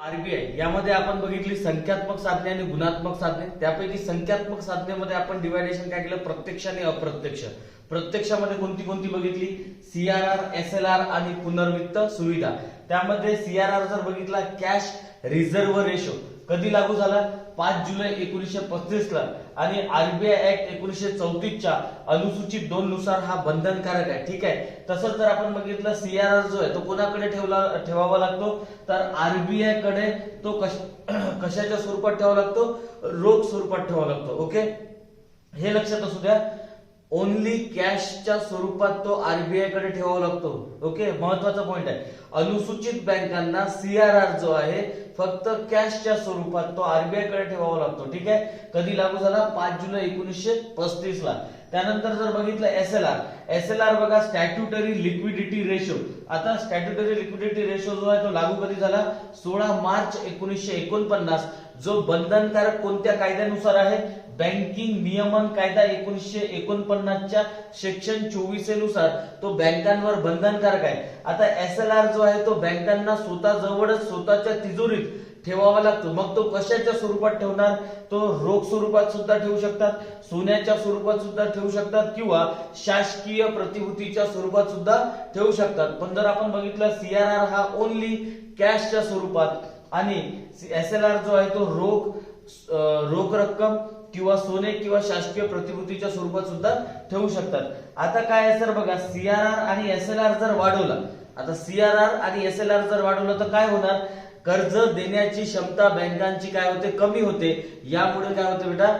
RBI यामध्ये आपण बघितली संख्यात्मक साधने आणि गुणात्मक साधने. त्यापैकी संख्यात्मक साधनेमध्ये आपण डिवायडेशन काय केलं? प्रत्यक्ष आणि अप्रत्यक्ष. प्रत्यक्षामध्ये कोणती कोणती बघितली? सीआरआर एस एल आर आणि पुनर्वित्त सुविधा. त्यामध्ये सीआरआर जर बघितला कॅश रिझर्व्ह रेशो कधी लागू झाला? पाच जुलै एकोणीसशे पस्तीस ला आणि आरबीआय ऍक्ट एकोणीसशे चौतीसच्या अनुसूचित दोन नुसार हा बंधनकारक आहे. ठीक आहे? तसंच जर आपण बघितलं सीआरआर जो आहे तो कोणाकडे ठेवला ठेवावा लागतो? तर आरबीआयकडे तो कश कशाच्या स्वरूपात ठेवावा लागतो? रोख स्वरूपात ठेवावा लागतो. ओके? हे लक्षात असू द्या. ओनली कॅशच्या स्वरूपात तो आरबीआयकडे ठेवावा लागतो. ओके महत्त्वाचा पॉइंट आहे. अनुसूचित बँकांना सीआरआर जो आहे फक्त कॅशच्या स्वरूपात तो आरबीआयकडे ठेवावा लागतो. ठीक आहे? कधी लागू झाला? पाच जुलै एकोणीसशे पस्तीस ला त्यानंतर जर बघितलं S L R S L R बघा स्टॅट्युटरी लिक्विडिटी रेशो आता स्टॅट्युटरी लिक्विडिटी रेशो जो आहे तो लागू कधी झाला सोळा मार्च एकोणीसशे एकोणपन्नास. जो बंधनकारक कोणत्या कायद्यानुसार आहे? बँकिंग नियमन कायदा एकोणीसशे एकोणपन्नासच्या सेक्शन चोवीसनुसार. तो बँकांवर बंधनकारक आहे. आता एस एल आर जो आहे तो बँकांना स्वतः जवळच स्वतःच्या तिजोरीत ठेवावा लागतो. मग तो कशाच्या स्वरूपात ठेवणार? तो रोख स्वरूपात सुद्धा ठेवू शकतात सोन्याच्या स्वरूपात सुद्धा ठेवू शकतात किंवा शासकीय प्रतिभूतीच्या स्वरूपात सुद्धा ठेवू शकतात. पण जर आपण बघितलं सीआरआर हा ओनली कॅशच्या स्वरूपात आणि एस एल आर जो आहे तो रोख रोख रक्कम किंवा सोने किंवा शासकीय प्रतिभूतीच्या स्वरूपात सुद्धा ठेवू शकतात. आता काय आहे सर बघा सीआरआर आणि एस एल आर जर वाढवला आता सीआरआर आणि एस एल आर जर वाढवलं तर काय होणार? कर्ज देण्याची क्षमता बँकांची काय होते? कमी होते. यामुळे काय होते बेटा?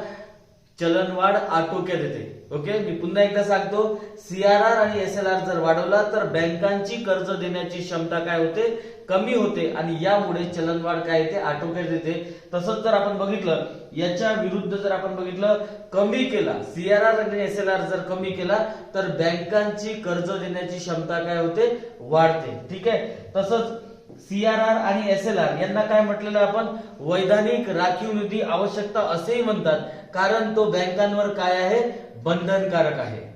चलनवाढ आटोक्यात येते. ओके? मी पुन्हा एकदा सांगतो सीआरआर आणि एस एल आर जर वाढवला तर बँकांची कर्ज देण्याची क्षमता काय होते? कमी होते. आणि यामुळे चलनवाढ काय येते? आटोक्यात येते. तसंच जर आपण बघितलं याच्या विरुद्ध जर आपण बघितलं कमी केला सीआरआर आणि एस एल आर जर कमी केला तर बँकांची कर्ज देण्याची क्षमता काय होते? वाढते. ठीक आहे? तसंच सीआरआर आणि एस एल आर यांना काय म्हटलेलं आपण? वैधानिक राखीव निधी आवश्यकता असेही म्हणतात. कारण तो बँकांवर काय आहे? बंधनकारक आहे.